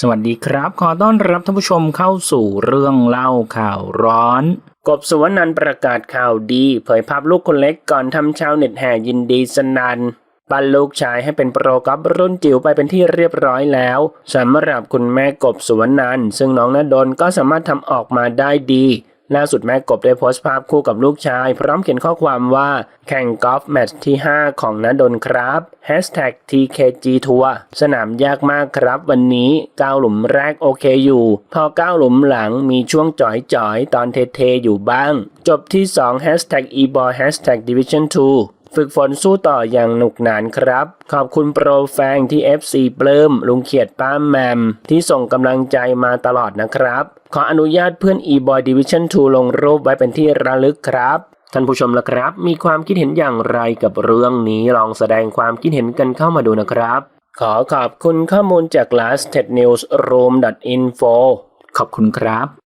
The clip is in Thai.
สวัสดีครับ ขอต้อนรับท่านผู้ชมเข้าสู่เรื่องเล่าข่าวร้อน กบสุวรรณันประกาศข่าวดี เผยภาพลูกคนเล็กก่อนทำชาวเน็ตแห่ยินดีสนันปั้นลูกชายให้เป็นโปรกอล์ฟรุ่นจิ๋วไปเป็นที่เรียบร้อยแล้วสำหรับคุณแม่กบสุวรรณันซึ่งน้องณดลก็สามารถทำออกมาได้ดี ล่าสุดแม่กบได้โพสต์ภาพคู่กับลูกชาย พร้อมเขียนข้อความว่าแข่งกอล์ฟแมตช์ที่ 5 ของณดลครับ #tkgtour สนามยากมากครับวันนี้ก้าวหลุมแรกโอเคอยู่ พอก้าวหลุมหลังมีช่วงจ่อยๆ ตอนเทๆอยู่บ้าง จบที่ 2 #EBOY Division 2 ฝึกฝนสู้ต่ออย่างหนุกหนานครับ ขอบคุณโปรแฟงที่ FC เปลิมลุงเขียดป้าแมม ที่ส่งกำลังใจมาตลอดนะครับ ขออนุญาตเพื่อน eBoy Division 2 ลงรูปไว้เป็นที่ระลึกครับท่านผู้ชมละครับ มีความคิดเห็นอย่างไรกับเรื่องนี้ลองแสดงความคิดเห็นกันเข้ามาดูนะครับ ขอขอบคุณข้อมูลจาก last t e d news room info ขอบคุณครับ